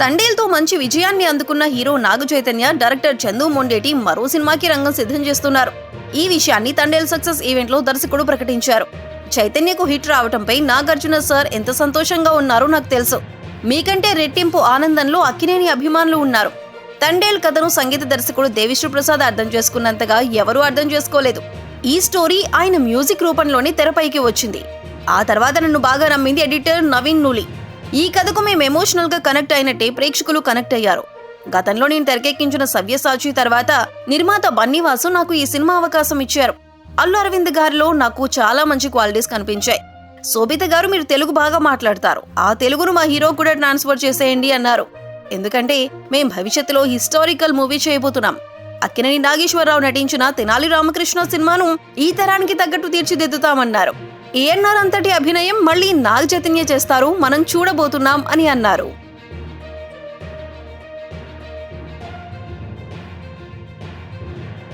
తండేల్తో మంచి విజయాన్ని అందుకున్న హీరో నాగ చైతన్య డైరెక్టర్ చందు మొండేటి మరో సినిమాకి రంగం సిద్ధం చేస్తున్నారు. ఈ విషయాన్ని తండేల్ సక్సెస్ ఈవెంట్లో దర్శకుడు ప్రకటించారు. చైతన్యకు హిట్ రావటంపై నాగార్జున సార్ ఎంత సంతోషంగా ఉన్నారో నాకు తెలుసు. మీకంటే రెట్టింపు ఆనందంలో అక్కినేని అభిమానులు ఉన్నారు. తండేల్ కథను సంగీత దర్శకుడు దేవిశ్రీ ప్రసాద్ అర్థం చేసుకున్నంతగా ఎవరూ అర్థం చేసుకోలేదు. ఈ స్టోరీ ఆయన మ్యూజిక్ రూపంలోనే తెరపైకి వచ్చింది. ఆ తర్వాత నన్ను బాగా నమ్మింది ఎడిటర్ నవీన్ నూలి. ఈ కథకు మేము ఎమోషనల్గా కనెక్ట్ అయినట్టే ప్రేక్షకులు కనెక్ట్ అయ్యారు. గతంలో నేను తెరకెక్కించిన సవ్యసాచి తర్వాత నిర్మాత బన్నీవాసు నాకు ఈ సినిమా అవకాశం ఇచ్చారు. అల్లు అరవింద్ గారిలో నాకు చాలా మంచి క్వాలిటీస్ కనిపించాయి. శోభిత గారు మీరు తెలుగు బాగా మాట్లాడతారు. ఆ తెలుగును మా హీరో కూడా ట్రాన్స్ఫర్ చేసేయండి అన్నారు. ఎందుకంటే మేం భవిష్యత్తులో హిస్టారికల్ మూవీ చేయబోతున్నాం. అక్కినేని నాగేశ్వరరావు నటించిన తెనాలి రామకృష్ణ సినిమాను ఈ తరానికి తగ్గట్టు తీర్చిదిద్దుతామన్నారు. ఏఎన్ఆర్ అంతటి అభినయం మళ్ళీ నాగ్ చైతన్య చేస్తారు. మనం చూడబోతున్నాం అని అన్నారు.